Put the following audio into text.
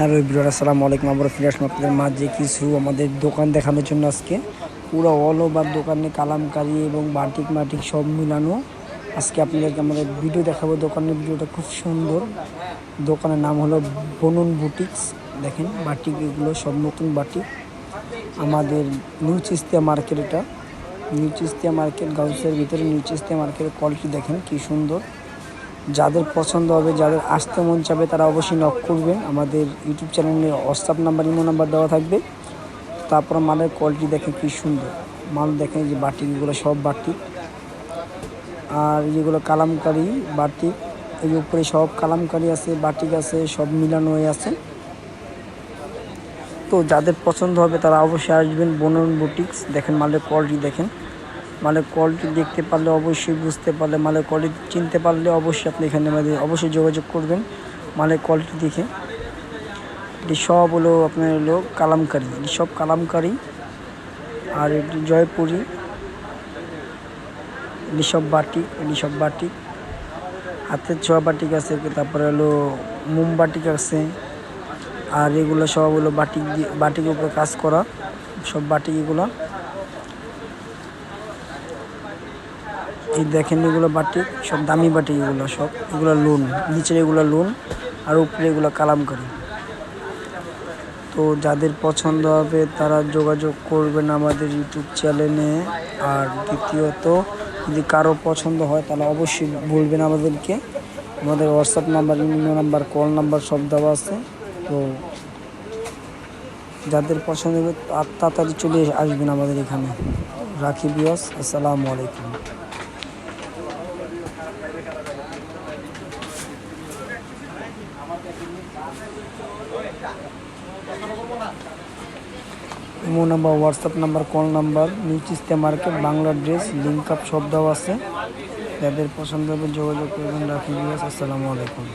Hello ইব্রার আসসালামু আলাইকুম। আমরা ফিরে আসলাম আপনাদের মাঝে কিছু আমাদের দোকান দেখানোর জন্য আজকে। পুরো অল ওভার দোকানে কালামকারি এবং বাটিক মাটিক সব মিলানো। আজকে আপনাদেরকে আমাদের ভিডিও দেখাবো। দোকানের ভিডিওটা খুব সুন্দর। দোকানের নাম হলো বনুন বুটিক্স। দেখেন, বাটিক এগুলো সব নতুন বাটিক। আমাদের নিউ চিস্তিয়া মার্কেট এটা। নিউ চিস্তিয়া মার্কেট গাউসের ভিতরে নিউ চিস্তিয়া মার্কেটের কোয়ালিটি দেখেন কি সুন্দর। যাদের পছন্দ হবে, যাদের আসতে মন চাবে, তারা অবশ্যই নক করবেন আমাদের ইউটিউব চ্যানেলে হোয়াটসঅ্যাপ নাম্বার ইমো নাম্বার দেওয়া থাকবে। তারপর মালের কোয়ালিটি দেখে কি সুন্দর। মাল দেখেন যে বাটিকগুলো সব বাটিক আর যেগুলো কালামকারি বাটিক এই উপরে সব কালামকারি আছে বাটিক আছে, সব মিলানো হয়ে আছে। তো যাদের পছন্দ হবে, তারা অবশ্যই আসবেন। বনন বুটিক্স দেখেন মালের কোয়ালিটি দেখেন। মালের কোয়ালিটি দেখতে পারলে অবশ্যই বুঝতে পারলে, মালের কোয়ালিটি চিনতে পারলে অবশ্যই আপনি এখানে মানে অবশ্যই যোগাযোগ করবেন মালের কোয়ালিটি দেখে। এটি সব হলো আপনার হলো কালামকারি, এটি সব কালামকারি আর এটি জয়পুরি, এটি সব বাটিক এটি সব বাটিক হাতের ছোঁয়া বাটিক আছে, তারপরে হলো মোম বাটিক আছে আর এগুলো সব হলো বাটিক দিয়ে, বাটিকের উপরে কাজ করা, সব বাটিক এগুলো। এই দেখেন এগুলো বাটি, সব দামি বাটি এগুলো সব। এগুলো লোন, নিচের এগুলো লোন আর উপরে এগুলো কালামকারি। তো যাদের পছন্দ হবে তারা যোগাযোগ করবেন আমাদের ইউটিউব চ্যানেলে। আর দ্বিতীয়ত, যদি কারও পছন্দ হয় তাহলে অবশ্যই বলবেন আমাদেরকে। আমাদের WhatsApp number email number, call number সব দেওয়া আছে। তো যাদের পছন্দ হবে তাড়াতাড়ি চলে আসবেন আমাদের এখানে। রাখি বিয়স আসসালামু আলাইকুম। Imo number, WhatsApp number, call number, news ইস্তে market, Bangla dress link up সব দেওয়া আছে। যাদের পছন্দ হবে যোগাযোগ করবেন রাখি আসসালামু আলাইকুম।